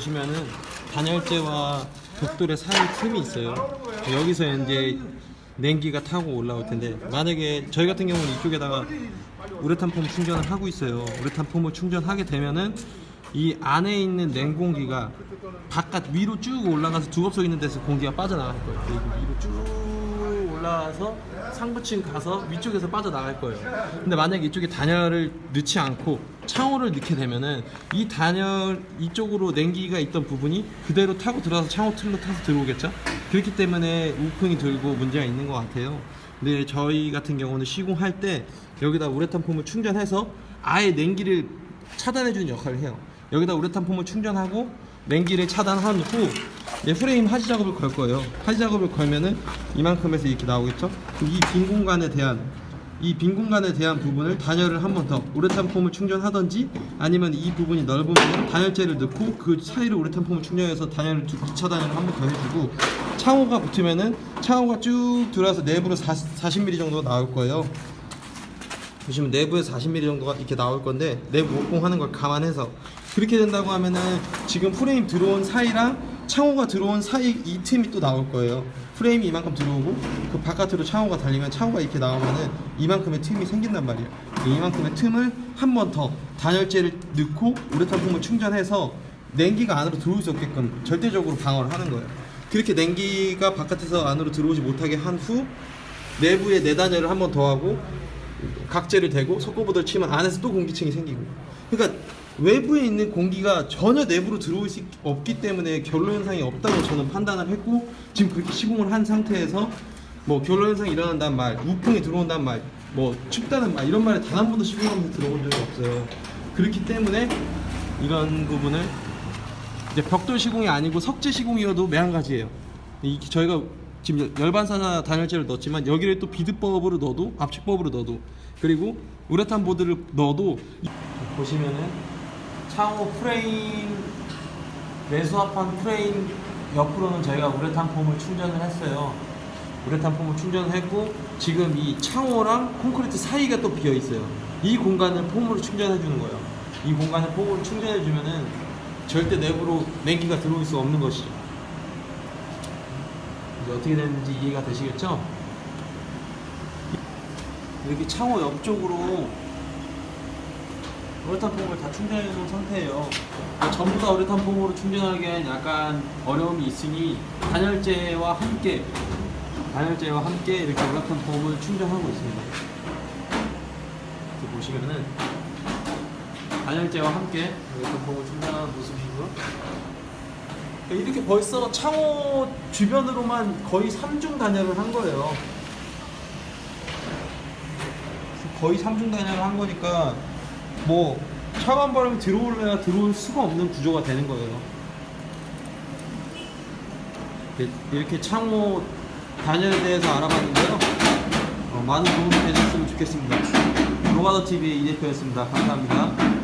보시면은 단열재와 벽돌의 사이 틈이 있어요. 여기서 이제 냉기가 타고 올라올 텐데 만약에 저희 같은 경우는 이쪽에다가 우레탄 폼 충전을 하고 있어요. 우레탄 폼을 충전하게 되면은 이 안에 있는 냉공기가 바깥 위로 쭉 올라가서 두겁석 있는 데서 공기가 빠져나갈 거예요. 그리고 위로 쭉 올라와서 상부층 가서 위쪽에서 빠져나갈 거예요. 근데 만약에 이쪽에 단열을 넣지 않고 창호를 넣게 되면은 이 단열 이쪽으로 냉기가 있던 부분이 그대로 타고 들어가서 창호 틀로 타서 들어오겠죠? 그렇기 때문에 우풍이 들고 문제가 있는 것 같아요. 근데 저희 같은 경우는 시공할 때 여기다 우레탄 폼을 충전해서 아예 냉기를 차단해 주는 역할을 해요. 여기다 우레탄 폼을 충전하고 냉기를 차단한 후 프레임 하지 작업을 걸 거예요. 하지 작업을 걸면은 이만큼에서 이렇게 나오겠죠? 이 빈 공간에 대한 이 빈 공간에 대한 부분을 단열을 한 번 더 우레탄 폼을 충전하던지 아니면 이 부분이 넓으면 단열재를 넣고 그 사이로 우레탄 폼을 충전해서 단열을 두 2차 단열을 한 번 더 해주고 창호가 붙으면은 창호가 쭉 들어와서 내부로 40, 40mm 정도 나올 거예요. 보시면 내부에 40mm 정도가 이렇게 나올 건데 내부 목공하는 걸 감안해서 그렇게 된다고 하면은 지금 프레임 들어온 사이랑 창호가 들어온 사이 이 틈이 또 나올 거예요. 프레임이 이만큼 들어오고 그 바깥으로 창호가 달리면 창호가 이렇게 나오면은 이만큼의 틈이 생긴단 말이에요. 이만큼의 틈을 한 번 더 단열재를 넣고 우레탄 폼을 충전해서 냉기가 안으로 들어올 수 없게끔 절대적으로 방어를 하는 거예요. 그렇게 냉기가 바깥에서 안으로 들어오지 못하게 한 후 내부에 내단열을 한 번 더 하고 각재를 대고 석고보드를 치면 안에서 또 공기층이 생기고 그러니까 외부에 있는 공기가 전혀 내부로 들어올 수 없기 때문에 결로 현상이 없다고 저는 판단을 했고 지금 그렇게 시공을 한 상태에서 뭐 결로 현상이 일어난다는 말, 우풍이 들어온다는 말, 뭐 춥다는 말 이런 말에 단한 번도 시공하면서 들어본 적이 없어요. 그렇기 때문에 이런 부분을 이제 벽돌 시공이 아니고 석재 시공이어도 매한가지예요. 이 저희가 지금 열반사나 단열재를 넣었지만 여기를 또 비드법으로 넣어도 압축법으로 넣어도 그리고 우레탄 보드를 넣어도 이- 보시면은 창호 프레임 내수합한 프레임 옆으로는 저희가 우레탄 폼을 충전을 했어요. 우레탄 폼을 충전을 했고 지금 이 창호랑 콘크리트 사이가 또 비어 있어요. 이 공간을 폼으로 충전해 주는 거예요. 이 공간을 폼으로 충전해 주면은 절대 내부로 냉기가 들어올 수 없는 것이죠. 이제 어떻게 되는지 이해가 되시겠죠? 이렇게 창호 옆쪽으로 우레탄 폼을 다 충전해 놓은 상태예요. 전부 다 우레탄 폼으로 충전하기엔 약간 어려움이 있으니 단열재와 함께 단열재와 함께 이렇게 우레탄 폼을 충전하고 있습니다. 이렇게 보시면은 단열재와 함께 우레탄 폼을 충전하는 모습이고요. 이렇게 벌써 창호 주변으로만 거의 3중 단열을 한 거예요. 거의 3중 단열을 한 거니까 뭐 차가운 바람이 들어올래야 들어올 수가 없는 구조가 되는 거예요. 이렇게- 이렇게 창호 단열에 대해서 알아봤는데요. 어, 많은 도움이 되셨으면 좋겠습니다. 노가더 TV의 이 대표였습니다. 감사합니다.